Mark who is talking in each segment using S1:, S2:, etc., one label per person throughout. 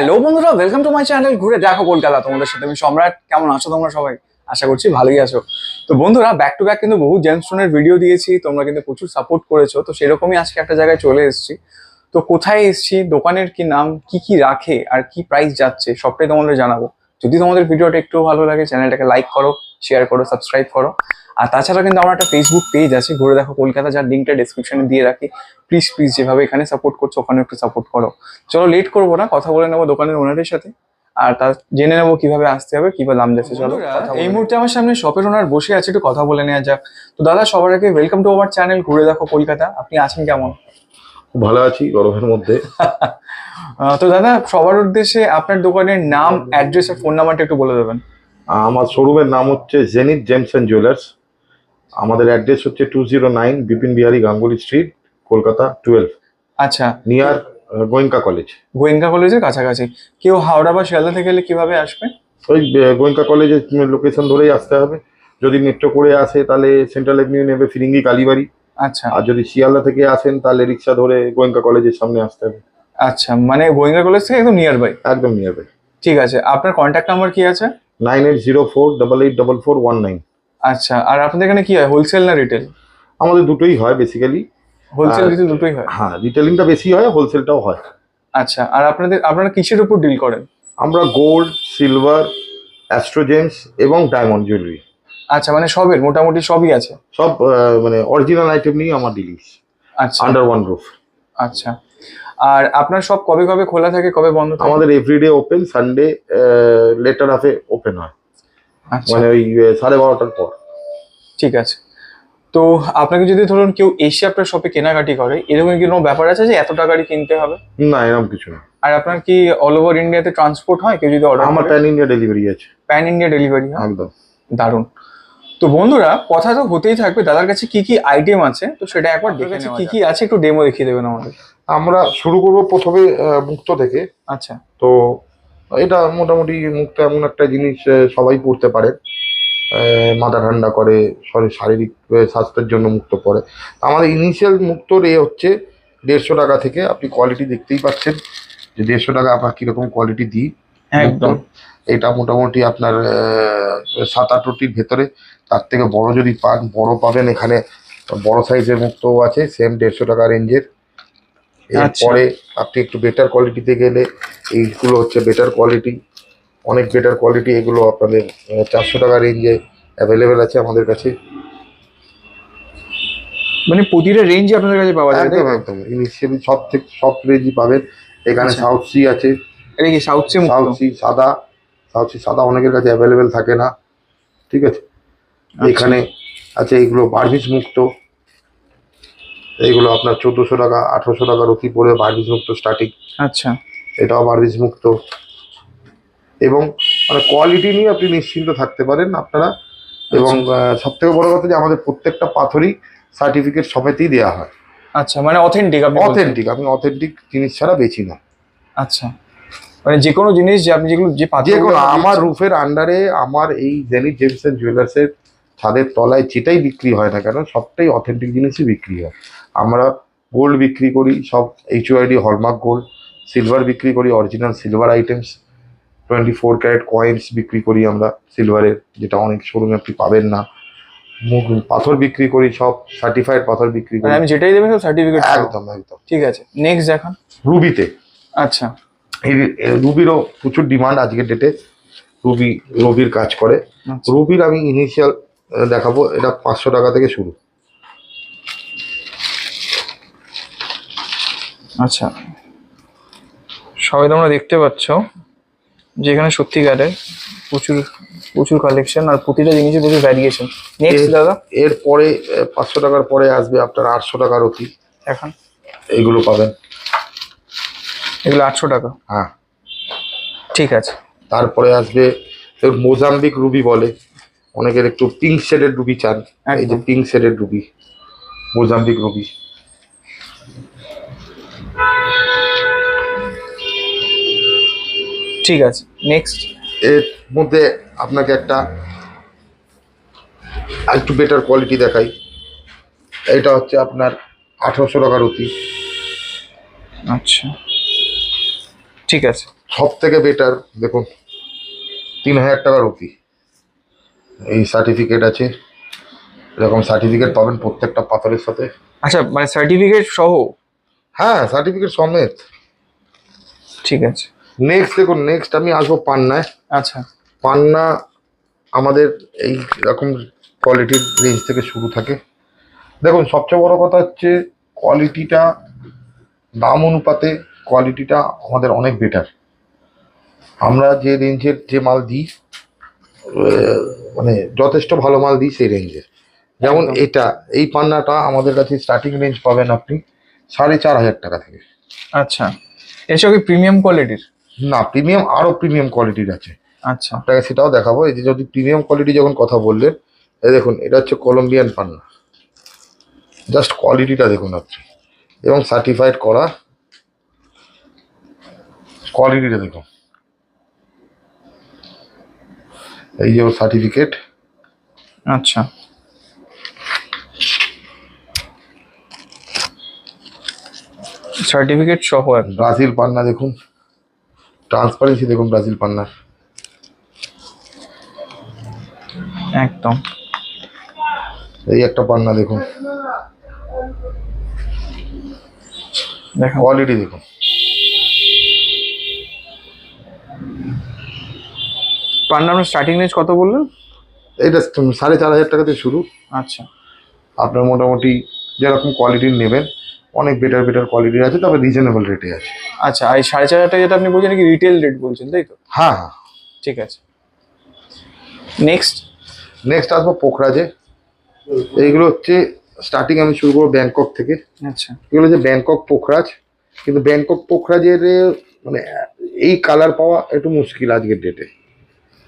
S1: Hello বন্ধুরা welcome to my channel ঘুরে দেখো কলকাতা তোমাদের সাথে। আমি সম্রাট, কেমন আছো তোমরা সবাই? আশা করছি ভালোই আছো। তো বন্ধুরা ব্যাক টু ব্যাক কিন্তু বহু জেমস্টোনের ভিডিও দিয়েছি, তোমরা কিন্তু প্রচুর সাপোর্ট করেছ। তো সেরকমই আজকে একটা জায়গায় চলে এসেছি। তো কোথায় এসেছি, দোকানের কি নাম, কি কি রাখে, আর কি প্রাইস যাচ্ছে, সবটাই তোমাদের জানাব। যদি তোমাদের ভিডিওটা একটু ভালো লাগে চ্যানেলটাকে লাইক করো শেয়ার করো সাবস্ক্রাইব করো। আর তাছাড়া কিন্তু আমার একটা ফেসবুক পেজ আছে ঘুরে দেখো কলকাতা যার লিঙ্কটা ডিসক্রিপশনে দিয়ে রাখি। প্লিজ প্লিজ যেভাবে এখানে সাপোর্ট করছ ওখানে একটু সাপোর্ট করো। চলো লেট করব না কথা বলে নেব দোকানের ওনারের সাথে। আর তার জেনে নেব কীভাবে আসতে হবে কীভাবে দাম যাচ্ছে চলো। এই মুহূর্তে আমার সামনে শপের ওনার বসে আছে একটু কথা বলে নেওয়া যাক। তো দাদা সবার আগে ওয়েলকাম টু আমার চ্যানেল ঘুরে দেখো কলকাতা। আপনি আছেন কেমন?
S2: খুব ভালো আছি গরমের মধ্যে।
S1: তো দাদা সবার উদ্দেশ্যে আপনার দোকানের নাম অ্যাড্রেস আর ফোন নাম্বারটা একটু বলে দেবেন।
S2: আমার শোরুমের নাম হচ্ছে জেনিথ জেমস অ্যান্ড জুয়েলার্স আমাদের অ্যাড্রেস হচ্ছে two zero nine Bipin Behari Ganguly street Kolkata twelve
S1: আচ্ছা।
S2: নিয়ার গোয়েঙ্কা কলেজ
S1: গোয়েঙ্কা কলেজের কাছাকাছি। কেউ হাওড়া বা শিয়ালদা থেকে গেলে কীভাবে আসবে?
S2: ওই গোয়েঙ্কা কলেজের লোকেশন ধরেই আসতে হবে। যদি মেট্রো করে আসে তাহলে সেন্ট্রাল এভিনিউ নেবে ফিরিঙ্গি কালীবাড়ি।
S1: আচ্ছা।
S2: আর যদি শিয়ালদা থেকে আসেন তাহলে রিক্সা ধরে গোয়েঙ্কা কলেজের সামনে আসতে হবে।
S1: আচ্ছা মানে গোয়েঙ্কা কলেজ থেকে একদম নিয়ার বাই
S2: একদম নিয়ার বাই
S1: ঠিক আছে আপনার কন্ট্যাক্ট নাম্বার কি আছে?
S2: Nine eight zero four double eight double four one nine
S1: আচ্ছা আর আপনাদের এখানে কি হয় হোলসেল না রিটেল
S2: আমাদের দুটোই হয় বেসিক্যালি
S1: হোলসেল রিটেল দুটোই হয়?
S2: হ্যাঁ রিটেলিংটা বেশি হয় হোলসেলটাও হয়।
S1: আচ্ছা আর আপনাদের আপনারা কিসের উপর ডিল করেন?
S2: আমরা গোল্ড সিলভার অ্যাস্ট্রোজেন্স এবং ডায়মন্ড জুয়েলারি
S1: আচ্ছা মানে সবের মোটামুটি সবই আছে?
S2: সব মানে অরিজিনাল আইটেম নিয়ে আমার ডিলিংস
S1: আচ্ছা।
S2: আন্ডার ওয়ান রুফ
S1: আচ্ছা। আর আপনার সব কবে কবে খোলা থাকে কবে বন্ধ থাকে?
S2: আমাদের এভরিডে ওপেন সানডে লেটার হাফে ওপেন হয়। মানে ওই সাড়ে বারোটার পর।
S1: ঠিক আছে। তো আপনাকে যদি ধরুন কেউ এসে আপনার শপে কেনাকাটি করে এরকম কি কোনো ব্যাপার আছে যে এত টাকারই কিনতে হবে?
S2: না এরকম কিছু না।
S1: আর আপনার কি অল ওভার ইন্ডিয়াতে ট্রান্সপোর্ট হয়? কেউ যদি অর্ডার
S2: আমার প্যান ইন্ডিয়া ডেলিভারি আছে।
S1: প্যান ইন্ডিয়া ডেলিভারি হয়?
S2: একদম।
S1: দারুণ। তো বন্ধুরা কথা তো হতেই থাকবে। দাদার কাছে কি কি আইটেম আছে তো সেটা একবার দেখে নেওয়া কি কি আছে একটু ডেমো দেখিয়ে দেবেন আমাদের।
S2: আমরা শুরু করব প্রথমে মুক্ত থেকে।
S1: আচ্ছা।
S2: তো এটা মোটামুটি মুক্ত এমন একটা জিনিস সবাই পড়তে পারে। মাথা ঠান্ডা করে শরীর শারীরিক স্বাস্থ্যের জন্য মুক্ত পড়ে। আমাদের ইনিশিয়াল মুক্তর এ হচ্ছে দেড়শো টাকা থেকে আপনি কোয়ালিটি দেখতেই পাচ্ছেন যে দেড়শো টাকা আপনার কীরকম কোয়ালিটি দিই।
S1: একদম।
S2: এটা মোটামুটি আপনার সাত আটটির ভেতরে। তার থেকে বড় যদি পান বড় পাবেন এখানে বড় সাইজের মুক্তও আছে সেম দেড়শো টাকা রেঞ্জের
S1: আচ্ছা।
S2: এরপরে আপনি একটু বেটার কোয়ালিটিতে গেলে এইগুলো হচ্ছে বেটার কোয়ালিটি অনেক বেটার কোয়ালিটি এগুলো আপনাদের চারশো টাকা রেঞ্জে অ্যাভেলেবেল আছে আমাদের কাছে।
S1: মানে প্রতিটা রেঞ্জে আপনাদের কাছে পাওয়া যায়
S2: একদম? একদম। ইনিশিয়ালি সব থেকে সব রেঞ্জই পাবেন। এখানে
S1: আচ্ছা।
S2: সাউথ সি আছে।
S1: এটা কি সাউথ সি
S2: সাউথ সি সাদা সাউথ সি সাদা অনেকের কাছে অ্যাভেলেবেল থাকে না। ঠিক আছে?
S1: আচ্ছা।
S2: এখানে আছে এগুলো বার্বিস মুক্ত। এইগুলো আপনার চোদ্দোশো টাকা আঠারোশো টাকার অতি পড়ে বার্বিস মুক্ত স্টার্টিং
S1: আচ্ছা।
S2: এটাও বার্বিস মুক্ত। এবং মানে কোয়ালিটি নিয়ে আপনি নিশ্চিন্ত থাকতে পারেন আপনারা। এবং সব থেকে বড় কথা যে আমাদের প্রত্যেকটা পাথরই সার্টিফিকেট সমেতেই দেওয়া হয়।
S1: আচ্ছা মানে অথেন্টিক আপনি
S2: অথেন্টিক আমি অথেন্টিক জিনিস ছাড়া বেছি না।
S1: আচ্ছা। মানে যে কোনো জিনিস যে আপনি যেগুলো যে
S2: যে কোনো আমার রুফের আন্ডারে আমার এই জেনি জেমসন জুয়েলার্সের ছাদের তলায় যেটাই বিক্রি হয় না কেন সবটাই অথেন্টিক জিনিসই বিক্রি হয়। আমরা গোল্ড বিক্রি করি সব এইচওআইডি হলমার্ক গোল্ড সিলভার বিক্রি করি original silver items twenty four carat coins বিক্রি করি আমরা সিলভারের যেটা অনেক শোরুমে আপনি পাবেন না। পাথর বিক্রি করি সব সার্টিফাইড পাথর বিক্রি করি।
S1: মানে আমি যেটাই দেবেন সব সার্টিফিকেট
S2: একদম একদম।
S1: ঠিক আছে নেক্সট দেখান।
S2: রুবিতে।
S1: আচ্ছা।
S2: রুবিরও প্রচুর ডিমান্ড আজকের ডেটে রুবি রবির কাজ করে।
S1: আচ্ছা।
S2: রুবির আমি ইনিশিয়াল দেখাবো এটা পাঁচশো টাকা থেকে শুরু।
S1: আচ্ছা। সবাই তোমরা দেখতে পাচ্ছ যে এখানে সত্যিকারের প্রচুর প্রচুর কালেকশন আর প্রতিটা জিনিসের প্রচুর ভ্যারিয়েশন নেক্সট
S2: এর-
S1: দাদা?
S2: এরপরে পাঁচশো টাকার পরে আসবে আপনার আটশো টাকার অতি।
S1: এখন?
S2: এইগুলো পাবেন।
S1: এগুলো আটশো টাকা।
S2: হ্যাঁ।
S1: ঠিক আছে।
S2: তারপরে আসবে মোজাম্বিক রুবি বলে। অনেকের একটু পিঙ্ক শেডের রুবি চান। এই যে পিঙ্ক শেডের রুবি মোজাম্বিক রুবি।
S1: ঠিক আছে নেক্সট
S2: এর মধ্যে আপনাকে একটা একটু বেটার কোয়ালিটি দেখাই। এটা হচ্ছে আপনার আঠারোশো টাকার অতি
S1: আচ্ছা। ঠিক আছে।
S2: সব থেকে বেটার দেখুন তিন হাজার টাকার অতি এই সার্টিফিকেট আছে। এরকম সার্টিফিকেট পাবেন প্রত্যেকটা পাথরের সাথে।
S1: আচ্ছা মানে সার্টিফিকেট সহ?
S2: হ্যাঁ সার্টিফিকেট সমেত।
S1: ঠিক আছে।
S2: নেক্সট দেখুন নেক্সট আমি আসব পান্নায়।
S1: আচ্ছা।
S2: পান্না আমাদের এই রকম কোয়ালিটির রেঞ্জ থেকে শুরু থাকে। দেখুন সবচেয়ে বড় কথা হচ্ছে কোয়ালিটিটা দাম অনুপাতে কোয়ালিটিটা আমাদের অনেক বেটার আমরা যে রেঞ্জের যে মাল দিই মানে যথেষ্ট ভালো মাল দিই সেই রেঞ্জের যেমন এটা এই পান্নাটা আমাদের কাছে স্টার্টিং রেঞ্জ পাবেন আপনি সাড়ে চার হাজার টাকা থেকে।
S1: আচ্ছা। এসব কি প্রিমিয়াম কোয়ালিটির
S2: না প্রিমিয়াম আরও প্রিমিয়াম কোয়ালিটির আছে।
S1: আচ্ছা।
S2: আপনাকে সেটাও দেখাবো। এই যে যদি প্রিমিয়াম কোয়ালিটি যখন কথা বললেন এই দেখুন এটা হচ্ছে কলম্বিয়ান পান্না। জাস্ট কোয়ালিটিটা দেখুন আপনি। এবং সার্টিফাইড করা কোয়ালিটিটা দেখুন। এই যে ওর সার্টিফিকেট
S1: আচ্ছা। সার্টিফিকেট সহ
S2: ব্রাজিল পান্না দেখুন। ট্রান্সপারেন্সি দেখুন ব্রাজিল পান্নার।
S1: একদম।
S2: এই একটা পান্না দেখুন।
S1: দেখো
S2: কোয়ালিটি দেখুন।
S1: পান্না আপনার স্টার্টিং রেঞ্জ কত বললেন?
S2: এটা সাড়ে চার হাজার টাকাতে শুরু।
S1: আচ্ছা।
S2: আপনার মোটামুটি যেরকম কোয়ালিটির নেবেন অনেক বেটার বেটার কোয়ালিটির আছে তবে রিজনেবল রেটে আছে।
S1: আচ্ছা আর এই সাড়ে চার হাজার টাকা যেটা আপনি বলছেন কি রিটেল রেট বলছেন তাই তো?
S2: হ্যাঁ হ্যাঁ।
S1: ঠিক আছে। নেক্সট
S2: নেক্সট আসব পোখরাজে। এইগুলো হচ্ছে স্টার্টিং আমি শুরু করব ব্যাংকক থেকে।
S1: আচ্ছা।
S2: এগুলো হচ্ছে ব্যাংকক পোখরাজ। কিন্তু ব্যাংকক পোখরাজের মানে এই কালার পাওয়া একটু মুশকিল আজকের ডেটে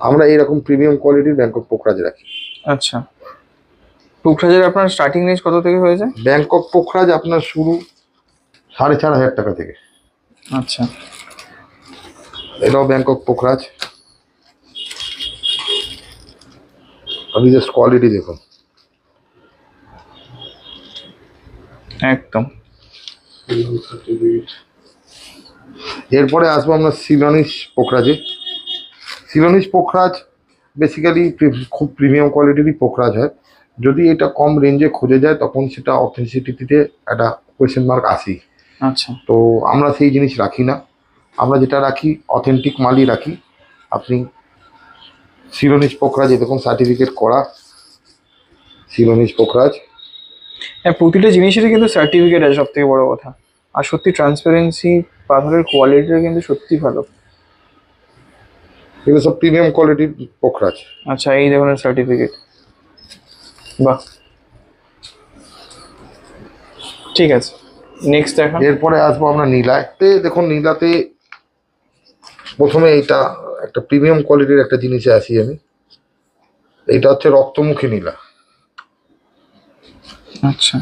S2: আমরা এইরকম প্রিমিয়াম কোয়ালিটির ব্যাংকক পোখরাজ রাখি।
S1: আচ্ছা। টুকরাজের আপনার স্টার্টিং রেঞ্জ কত থেকে হয়ে যায়
S2: ব্যাংকক পোখরাজ আপনার শুরু সাড়ে চার হাজার টাকা থেকে।
S1: আচ্ছা।
S2: এটাও ব্যাংকক পোখরাজ আপনি জাস্ট কোয়ালিটি দেখুন।
S1: একদম।
S2: এরপরে আসব আমরা সিলনিশ পোখরাজে সিলনিশ পোখরাজ বেসিক্যালি খুব প্রিমিয়াম কোয়ালিটিরই পোখরাজ হয়। যদি এটা কম রেঞ্জে খুঁজে যায় তখন সেটা অথেন্টিসিটিতে একটা কোয়েশ্চেন মার্ক আসি
S1: আচ্ছা।
S2: তো আমরা সেই জিনিস রাখি না। আমরা যেটা রাখি অথেন্টিক মালই রাখি। আপনি শিরোনিজ পোখরাজ এরকম সার্টিফিকেট করা। শিরোনিজ পোখরাজ।
S1: হ্যাঁ প্রতিটা জিনিসেরই কিন্তু সার্টিফিকেট আছে সব থেকে বড় কথা। আর সত্যি ট্রান্সপারেন্সি পাথরের কোয়ালিটিটা কিন্তু সত্যি ভালো।
S2: এগুলো সব প্রিমিয়াম কোয়ালিটির পোখরাজ।
S1: আচ্ছা এই ধরনের সার্টিফিকেট বাহ। ঠিক আছে নেক্সট দেখান
S2: এরপরে আসব আমরা নীলায় তে দেখুন নীলাতে প্রথমে এইটা একটা প্রিমিয়াম কোয়ালিটির একটা জিনিসে আসি আমি। এইটা হচ্ছে রক্তমুখী নীলা।
S1: আচ্ছা।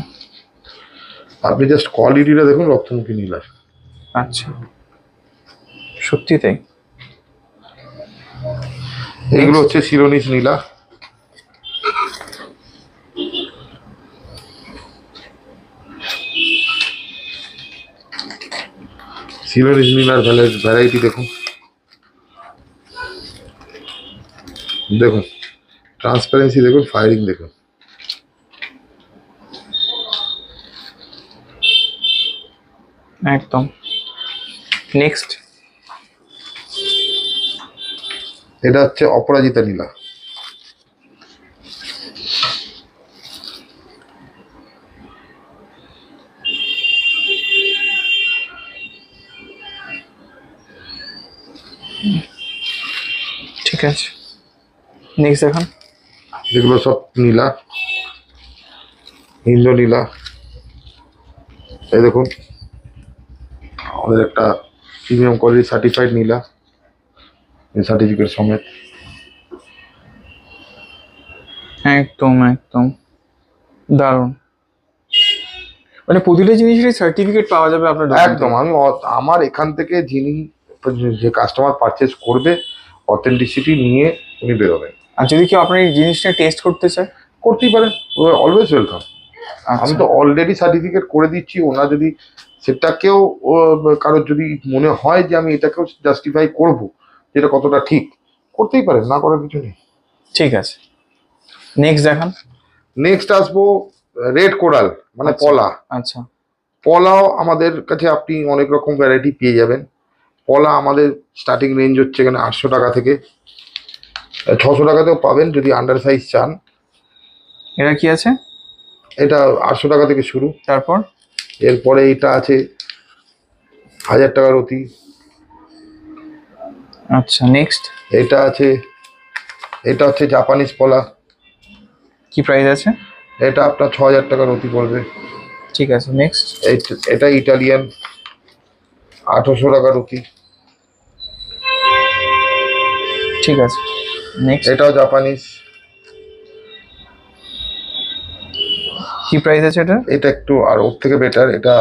S2: আপনি জাস্ট কোয়ালিটিটা দেখুন রক্তমুখী নীলা।
S1: আচ্ছা। সত্যি তাই?
S2: এইগুলো হচ্ছে শিরোনিশ নীলা। শিরোনিশ নীলার ভ্যারাইটি দেখুন। দেখুন ট্রান্সপারেন্সি দেখুন ফায়ারিং দেখুন।
S1: একদম। নেক্সট
S2: এটা হচ্ছে অপরাজিতা নীলা।
S1: ঠিক আছে। নেক্সট দেখান।
S2: যেগুলো সব নীলা। ইন্দ্র নীলা এই দেখুন। আমাদের একটা প্রিমিয়াম কোয়ালিটি সার্টিফাইড নীলা। এই সার্টিফিকেট সমেত।
S1: একদম একদম। দারুণ। মানে প্রতিটা জিনিসেরই সার্টিফিকেট পাওয়া যাবে আপনার
S2: একদম। আমি আমার এখান থেকে যিনি যে কাস্টমার পারচেস করবে অথেন্টিসিটি নিয়ে উনি বেরোবেন।
S1: আর যদি কেউ আপনার এই জিনিসটা টেস্ট করতে চায়?
S2: করতেই পারেন অলওয়েজ ওয়েলকাম আমি
S1: আচ্ছা।
S2: তো অলরেডি সার্টিফিকেট করে দিচ্ছি ওনার যদি সেটাকেও কারোর যদি মনে হয় যে আমি এটাকেও জাস্টিফাই করব যেটা কতটা ঠিক করতেই পারেন না করার কিছু নেই।
S1: ঠিক আছে। নেক্সট দেখান।
S2: নেক্সট আসব রেড কোরাল মানে
S1: আচ্ছা।
S2: পলা।
S1: আচ্ছা।
S2: পলাও আমাদের কাছে আপনি অনেক রকম ভ্যারাইটি পেয়ে যাবেন। পলা আমাদের স্টার্টিং রেঞ্জ হচ্ছে এখানে আটশো টাকা থেকে। ছশো টাকাতেও পাবেন যদি আন্ডার সাইজ চান।
S1: এটা কি আছে?
S2: এটা আটশো টাকা থেকে শুরু।
S1: তারপর?
S2: এরপরে এটা আছে হাজার টাকার অতি
S1: আচ্ছা নেক্সট
S2: এটা আছে এটা হচ্ছে জাপানিজ পলা
S1: কি প্রাইস আছে?
S2: এটা আপনার ছ হাজার টাকার অতি পড়বে।
S1: ঠিক আছে নেক্সট
S2: এটা ইটালিয়ান আঠারোশো টাকার অতি
S1: ঠিক আছে। নেক্সট
S2: এটাও জাপানিজ।
S1: কি প্রাইস আছে এটা?
S2: এটা একটু আর ওর থেকে বেটার এটা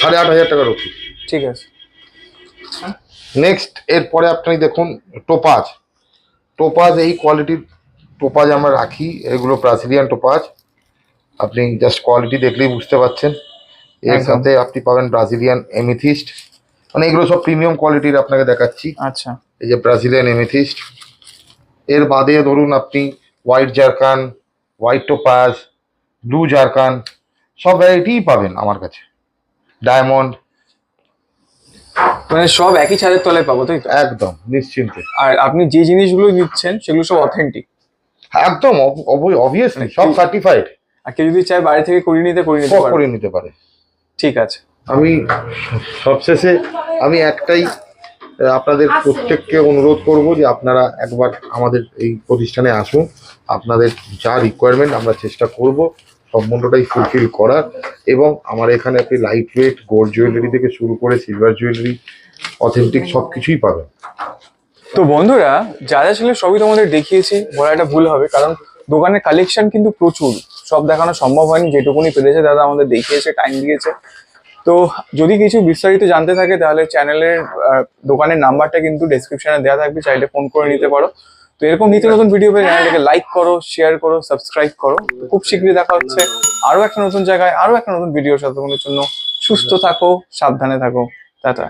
S2: সাড়ে আট হাজার টাকার অতি
S1: ঠিক আছে।
S2: নেক্সট এরপরে আপনি দেখুন টোপাজ। টোপাজ এই কোয়ালিটির টোপাজ আমরা রাখি এগুলো ব্রাজিলিয়ান টোপাজ। আপনি জাস্ট কোয়ালিটি দেখলেই বুঝতে পারছেন। এর সাথে আপনি পাবেন ব্রাজিলিয়ান এমিথিস্ট মানে এগুলো সব প্রিমিয়াম কোয়ালিটির আপনাকে দেখাচ্ছি।
S1: আচ্ছা।
S2: এই যে ব্রাজিলিয়ান এমিথিস্ট এর বাদে ধরুন আপনি white zircon white topaz blue zircon সব ভ্যারাইটিই পাবেন আমার কাছে। ডায়মন্ড
S1: মানে সব একই ছাদের তলায় পাবো তাই তো?
S2: একদম নিশ্চিন্তে।
S1: আর আপনি যে জিনিসগুলো দিচ্ছেন সেগুলো সব অথেন্টিক
S2: একদম অবভিয়াসলি সব সার্টিফাইড
S1: আর কেউ যদি চায় বাড়ি থেকে করিয়ে নিতে করিয়ে নিতে পারবে
S2: নিতে পারে।
S1: ঠিক আছে।
S2: আমি সবশেষে আমি একটাই আপনাদের প্রত্যেককে অনুরোধ করব যে আপনারা একবার আমাদের এই প্রতিষ্ঠানে আসুন। আপনাদের যা রিকোয়ারমেন্ট আমরা চেষ্টা করব সম্পূর্ণটাই ফুলফিল করার। এবং আমার এখানে আপনি লাইট ওয়েট গোল্ড জুয়েলারি থেকে শুরু করে সিলভার জুয়েলারি অথেন্টিক সব কিছুই পাবেন।
S1: তো বন্ধুরা যা যা ছিল সবই তোমাদের দেখিয়েছি বলা একটা ভুল হবে কারণ দোকানের কালেকশন কিন্তু প্রচুর। সব দেখানো সম্ভব হয়নি যেটুকুনি পেরেছে দাদা আমাদের দেখিয়েছে টাইম দিয়েছে। তো যদি কিছু বিস্তারিত জানতে থাকে, তাহলে চ্যানেলের দোকানের নাম্বারটা কিন্তু ডেসক্রিপশনে দেওয়া থাকবে, চাইলে ফোন করে নিতে পারো। তো এরকম নিত্য নতুন ভিডিও পেয়ে চ্যানেলটাকে লাইক করো শেয়ার করো সাবস্ক্রাইব করো। খুব শীঘ্রই দেখা হচ্ছে। আরও একটা নতুন জায়গায় আরও একটা নতুন ভিডিও সাথে জন্য সুস্থ থাকো, সাবধানে থাকো। টাটা।